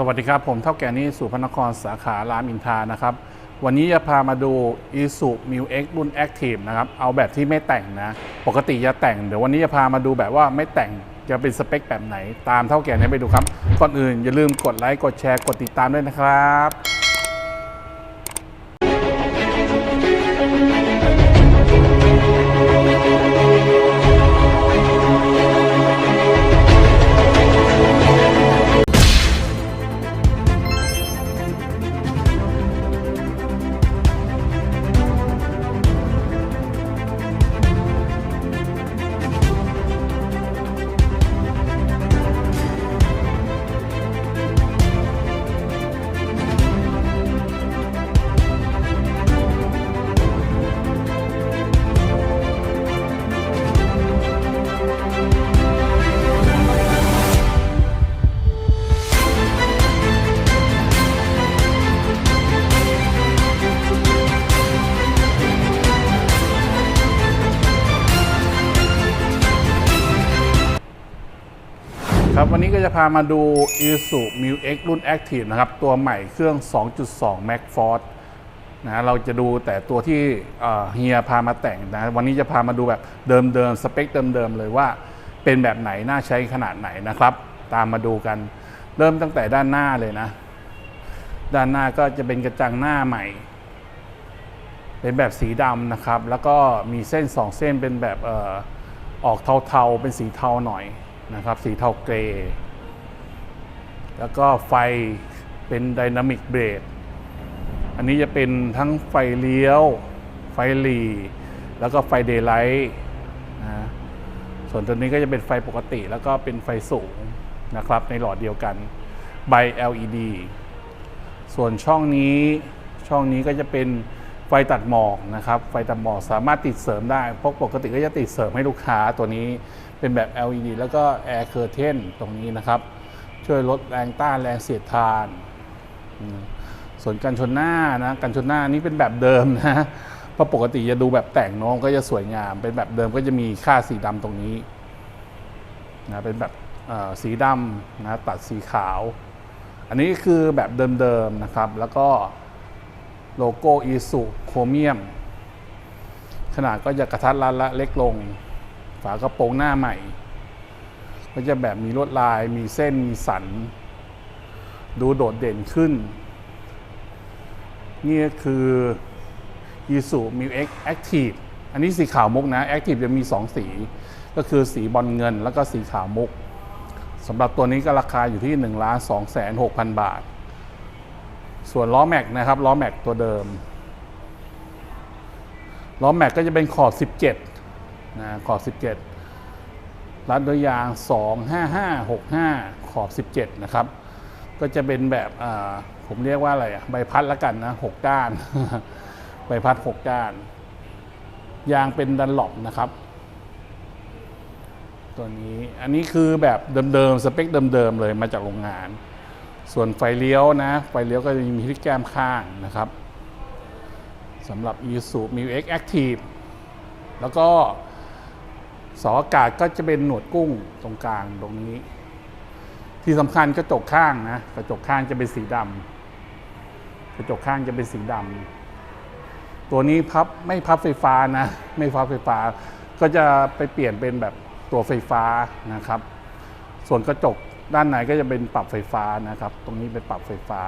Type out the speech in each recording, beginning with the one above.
สวัสดีครับ ผมเท่าแก่นี้สุพรรณนครสาขารามอินทานะครับ วันนี้จะพามาดู i s u m i x รุ่น Active นะครับ เอาแบบที่ไม่แต่งนะ ปกติจะแต่ง เดี๋ยววันนี้จะพามาดูแบบว่าไม่แต่งจะเป็นสเปคแบบไหน ตามเท่าแก่นี้ไปดูครับ ก่อนอื่นอย่าลืมกดไลค์ กดแชร์ กดติดตามด้วยนะครับ วันนี้ก็จะพามาดู i s u m i x รุ่น Active นะครับ ตัวใหม่เครื่อง 2.2 Max Force นะเราจะดูแต่ตัวที่เฮียพามาแต่งนะ วันนี้จะพามาดูแบบเดิมๆ สเปคเดิมๆ เลยว่าเป็นแบบไหน น่าใช้ขนาดไหนนะครับ ตามมาดูกัน เริ่มตั้งแต่ด้านหน้าเลยนะ ด้านหน้าก็จะเป็นกระจังหน้าใหม่ เป็นแบบสีดำนะครับ แล้วก็มีเส้น 2 เส้นเป็นแบบออกเทาๆ เป็นสีเทาหน่อย นะครับสีเทาเกรย์แล้วก็ไฟเป็นไดนามิกเบรดอันนี้จะเป็นทั้งไฟเลี้ยว ไฟหลีแล้วก็ไฟเดย์ไลท์นะส่วนตัวนี้ก็จะเป็นไฟปกติ แล้วก็เป็นไฟสูงนะครับ ในหลอดเดียวกันใบ LED ส่วนช่องนี้ช่องนี้ก็จะเป็น ไฟตัดหมอกนะครับไฟตัดหมอกสามารถติดเสริมได้เพราะปกติก็จะติดเสริมให้ลูกค้าตัวนี้เป็นแบบ LED แล้วก็ Air Curtain ตรงนี้นะครับ ช่วยลดแรงต้านแรงเสียดทานส่วนกันชนหน้านะกันชนหน้านี่เป็นแบบเดิมนะเพราะปกติจะดูแบบแต่งน้มก็จะสวยงาม เป็นแบบเดิมก็จะมีค่าสีดำตรงนี้นะเป็นแบบสีดำนะตัดสีขาว อันนี้คือแบบเดิมๆนะครับ แล้วก็ โลโก้อีสุโครเมียม ขนาดก็จะกระทัดรัดละเล็กลง ฝากระโปรงหน้าใหม่ ก็จะแบบมีลวดลายมีเส้นมีสัน ดูโดดเด่นขึ้น นี่ก็คือ y i s u m i x Active อันนี้สีขาวมุกนะ Active จะมี 2 สี ก็คือสีบอลเงินแล้วก็สีขาวมุกสำหรับตัวนี้ก็ราคาอยู่ที่1 2 6 0 0 0 บาท ส่วนล้อแม็กนะครับล้อแม็กตัวเดิมล้อแม็กก็จะเป็นขอบ 17นะขอบ 17 รัดด้วยยาง 25565 ขอบ 17 นะครับ ก็จะเป็นแบบผมเรียกว่าอะไรอะใบพัดละกันนะ6ด้าน ใบพัด6ด้าน ยางเป็นดันหลบนะครับ ตัวนี้ อันนี้คือแบบเดิมๆ สเปคเดิมๆ เลยมาจากโรงงาน ส่วนไฟเลี้ยวนะไฟเลี้ยวก็จะมีที่แก้มข้างนะครับสำหรับ i s u m i x Active แล้วก็สาอากาศก็จะเป็นหนวดกุ้งตรงกลางตรงนี้ ที่สำคัญกระจกข้างนะกระจกข้างจะเป็นสีดำกระจกข้างจะเป็นสีดำตัวนี้พับไม่พับไฟฟ้านะ ไม่พับไฟฟ้า ก็จะไปเปลี่ยนเป็นแบบตัวไฟฟ้านะครับ ส่วนกระจก ด้านในก็จะเป็นปรับไฟฟ้านะครับ ตรงนี้เป็นปรับไฟฟ้า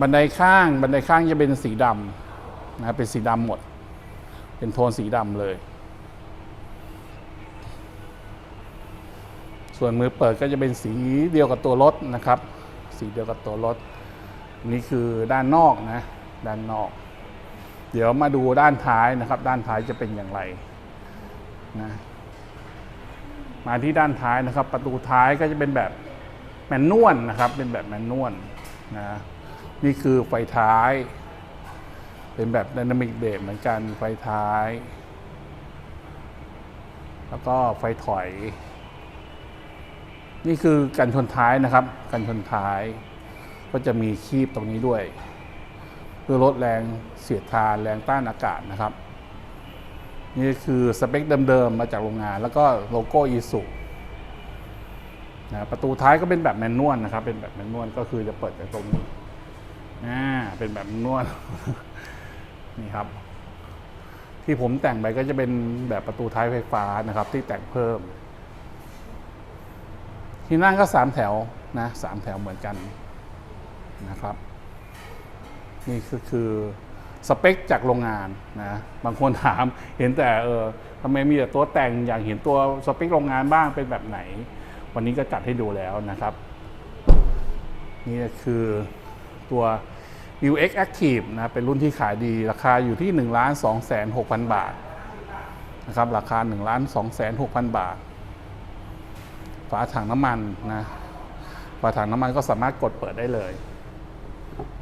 บันไดข้างบันไดข้างจะเป็นสีดำนะเป็นสีดำหมด เป็นโทนสีดำเลย ส่วนมือเปิดก็จะเป็นสีเดียวกับตัวรถนะครับ สีเดียวกับตัวรถ นี่คือด้านนอกนะ ด้านนอก เดี๋ยวมาดูด้านท้ายนะครับ ด้านท้ายจะเป็นอย่างไรนะ มาที่ด้านท้ายนะครับ ประตูท้ายก็จะเป็นแบบแมนนวลนะครับ เป็นแบบแมนนวลนะนี่คือไฟท้าย เป็นแบบไดนามิกเบรกเหมือนกันไฟท้าย แล้วก็ไฟถอย นี่คือกันชนท้ายนะครับ กันชนท้าย ก็จะมีคีบตรงนี้ด้วย เพื่อลดแรงเสียดทานแรงต้านอากาศนะครับ นี่คือสเปคเดิมๆมาจากโรงงาน แล้วก็โลโก้อีสุนะประตูท้ายก็เป็นแบบแมนนวลนะครับ เป็นแบบแมนนวลก็คือจะเปิดจากตรงนี้อ่าเป็นแบบแมนนวลนี่ครับ ที่ผมแต่งไปก็จะเป็นแบบประตูท้ายไฟฟ้านะครับ ที่แต่งเพิ่ม ที่นั่งก็สามแถวนะสามแถวเหมือนกันนะครับ นี่คือคือ สเปคจากโรงงานนะบางคนถามเห็นแต่เออทำไมมีแต่ตัวแต่งอยากเห็นตัวสเปคโรงงานบ้างเป็นแบบไหน วันนี้ก็จัดให้ดูแล้วนะครับ นี่คือตัว UX Active นะเป็นรุ่นที่ขายดีราคาอยู่ที่ 1 2 6 0 0 0 บาทนะครับราคา 1 2 6 0 0 0 บาท ฝาถังน้ำมันนะฝาถังน้ำมันก็สามารถกดเปิดได้เลย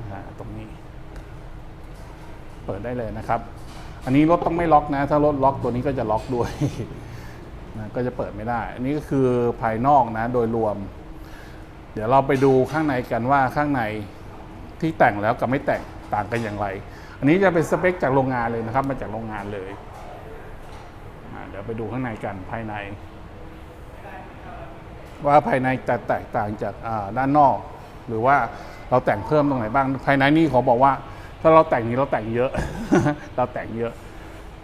นะฮะตรงนี้ เปิดได้เลยนะครับ อันนี้รถต้องไม่ล็อกนะ ถ้ารถล็อกตัวนี้ก็จะล็อกด้วยนะก็จะเปิดไม่ได้ อันนี้ก็คือภายนอกนะโดยรวม เดี๋ยวเราไปดูข้างในกันว่าข้างในที่แต่งแล้วกับไม่แต่งต่างกันอย่างไร อันนี้จะเป็นสเปคจากโรงงานเลยนะครับ มาจากโรงงานเลยเดี๋ยวไปดูข้างในกันภายใน ว่าภายในจะแตกต่างจากด้านนอก หรือว่าเราแต่งเพิ่มตรงไหนบ้างภายในนี่ขอบอกว่า ถ้าเราแต่งนี้เราแต่งเยอะ เราแต่งเยอะ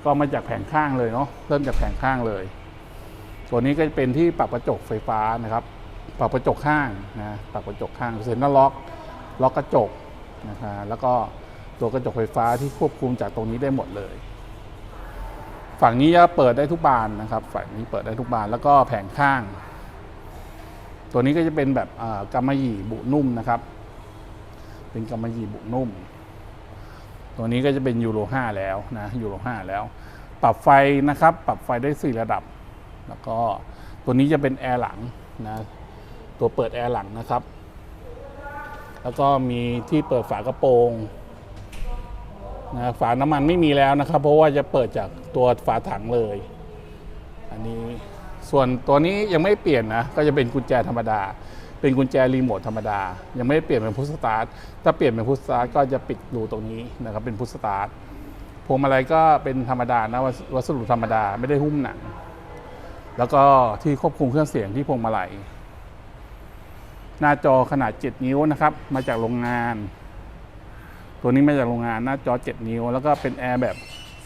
ก็มาจากแผงข้างเลยเนาะเริ่มจากแผงข้างเลย ตัวนี้ก็จะเป็นที่ปรับกระจกไฟฟ้านะครับปรับกระจกข้างนะปรับกระจกข้างเซ็นทรัลล็อกล็อกกระจกนะคะแล้วก็ตัวกระจกไฟฟ้าที่ควบคุมจากตรงนี้ได้หมดเลย ฝั่งนี้จะเปิดได้ทุกบานนะครับ ฝั่งนี้เปิดได้ทุกบานแล้วก็แผงข้าง ตัวนี้ก็จะเป็นแบบอ่ากำมะหยี่บุนุ่มนะครับ เป็นกำมะหยี่บุนุ่ม ตัวนี้ก็จะเป็นยูโร5แล้วนะยูโร5แล้ว ปรับไฟนะครับ ปรับไฟได้ 4 ระดับ แล้วก็ตัวนี้จะเป็นแอร์หลังนะตัวเปิดแอร์หลังนะครับ แล้วก็มีที่เปิดฝากระโปรงนะฝาน้ำมันไม่มีแล้วนะครับ เพราะว่าจะเปิดจากตัวฝาถังเลย อันนี้ส่วนตัวนี้ยังไม่เปลี่ยนนะ ก็จะเป็นกุญแจธรรมดา เป็นกุญแจรีโมทธรรมดา ยังไม่ได้เปลี่ยนเป็นพุทสตาร์ทถ้าเปลี่ยนเป็นพุทสตาร์ทก็จะปิดรูตรงนี้นะครับเป็นพุทสตาร์ทพวงมาลัยก็เป็นธรรมดานะวัสดุธรรมดาไม่ได้หุ้มหนังแล้วก็ที่ควบคุมเครื่องเสียงที่พวงมาลัยหน้าจอขนาด 7 นิ้วนะครับ มาจากโรงงาน ตัวนี้มาจากโรงงานหน้าจอ 7 นิ้ว แล้วก็เป็นแอร์แบบ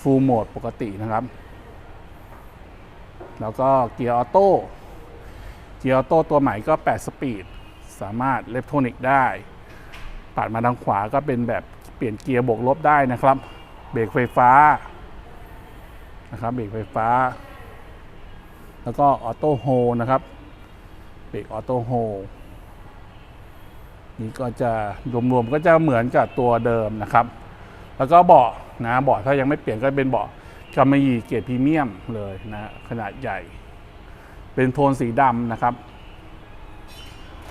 Full Mode ปกตินะครับ แล้วก็เกียร์ออโต้ เกียร์ออโต้ตัวใหม่ก็ 8 สปีด สามารถเลฟโทนิกได้ปัดมาทางขวาก็เป็นแบบเปลี่ยนเกียร์บวกลบได้นะครับ เบรกไฟฟ้านะครับ เบรกไฟฟ้า แล้วก็ออโต้โฮนะครับ เบรกออโต้โฮนี่ก็จะรวมๆก็จะเหมือนกับตัวเดิมนะครับ แล้วก็เบาะนะเบาะถ้ายังไม่เปลี่ยนก็เป็นเบาะกำมะหยี่เกรดพรีเมียมเลยนะขนาดใหญ่ เป็นโทนสีดำนะครับ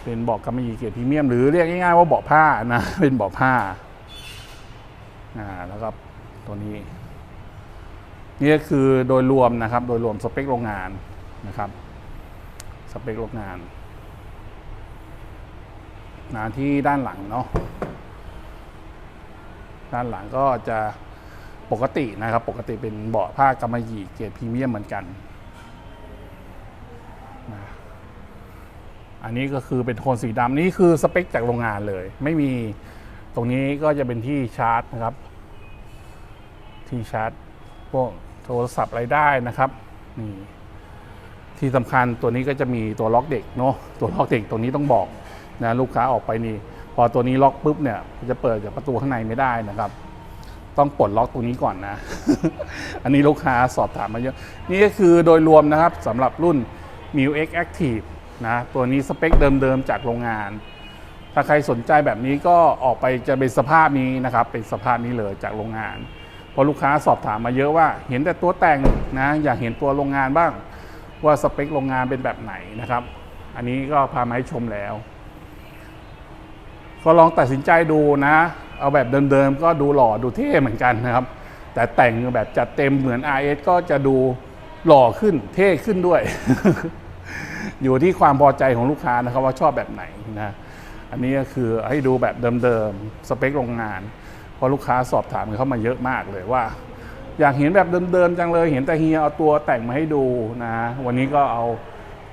เป็นเบาะกำมะหยี่เกรดพรีเมียม หรือเรียกง่ายๆว่าเบาะผ้านะ เป็นเบาะผ้าอ่าแล้วก็ตัวนี้ นี่ก็คือโดยรวมนะครับ โดยรวมสเปคโรงงานนะครับ สเปคโรงงานนะที่ด้านหลังเนาะด้านหลังก็จะปกตินะครับ ปกติเป็นเบาะผ้ากำมะหยี่เกรดพรีเมียมเหมือนกัน นะอันนี้ก็คือเป็นโทนสีดำนี่คือสเปคจากโรงงานเลย ไม่มีตรงนี้ก็จะเป็นที่ชาร์จนะครับ ที่ชาร์จพวกโทรศัพท์อะไรได้นะครับนี่ที่สำคัญตัวนี้ก็จะมีตัวล็อกเด็กเนาะตัวล็อกเด็กตัวนี้ต้องบอกนะลูกค้าออกไปนี่พอตัวนี้ล็อกปุ๊บเนี่ยจะเปิดจากประตูข้างในไม่ได้นะครับ ต้องปลดล็อกตรงนี้ก่อนนะ อันนี้ลูกค้าสอบถามมาเยอะ นี่ก็คือโดยรวมนะครับสำหรับรุ่น m i u X Active นะตัวนี้สเปคเดิมๆจากโรงงาน ถ้าใครสนใจแบบนี้ก็ออกไปจะเป็นสภาพนี้นะครับ เป็นสภาพนี้เลยจากโรงงานเพราะลูกค้าสอบถามมาเยอะว่าเห็นแต่ตัวแต่งนะอยากเห็นตัวโรงงานบ้าง ว่าสเปคโรงงานเป็นแบบไหนนะครับ อันนี้ก็พามาให้ชมแล้ว ก็ลองตัดสินใจดูนะ เอาแบบเดิมๆก็ดูหล่อดูเท่เหมือนกันนะครับ แต่แต่งแบบจัดเต็มเหมือน RS ก็จะดูหล่อขึ้นเท่ขึ้นด้วย อยู่ที่ความพอใจของลูกค้านะครับว่าชอบแบบไหนนะอันนี้ก็คือให้ดูแบบเดิมๆสเปคโรงงานเพราะลูกค้าสอบถามกันเข้ามาเยอะมากเลยว่า อยากเห็นแบบเดิมๆจังเลยเห็นแต่เฮียเอาตัวแต่งมาให้ดูนะวันนี้ก็เอา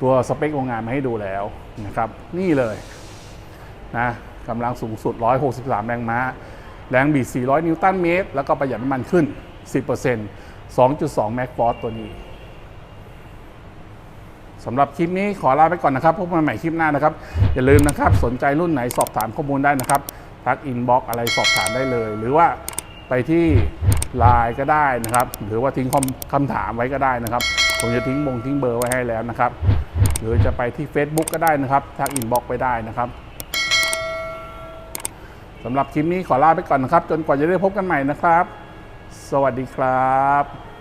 ตัวสเปคโรงงานมาให้ดูแล้วนะครับ นี่เลยนะกำลังสูงสุด 163 แรงม้า แรงบิด400 นิวตันเมตร แล้วก็ประหยัดน้ำมันขึ้น 10% 2.2 แม็กฟอร์ตัวนี้ สำหรับคลิปนี้ขอลาไปก่อนนะครับพบกันใหม่คลิปหน้านะครับ อย่าลืมนะครับ สนใจรุ่นไหนสอบถามข้อมูลได้นะครับทักอินบ็อกอะไรสอบถามได้เลย หรือว่าไปที่ไลน์ก็ได้นะครับ หรือว่าทิ้งคำคำถามไว้ก็ได้นะครับ ผมจะทิ้งบงทิ้งเบอร์ไว้ให้แล้วนะครับ หรือจะไปที่ Facebook ก็ได้นะครับทักอินบ็อกไปได้นะครับสำหรับคลิปนี้ขอลาไปก่อนนะครับ จนกว่าจะได้พบกันใหม่นะครับ สวัสดีครับ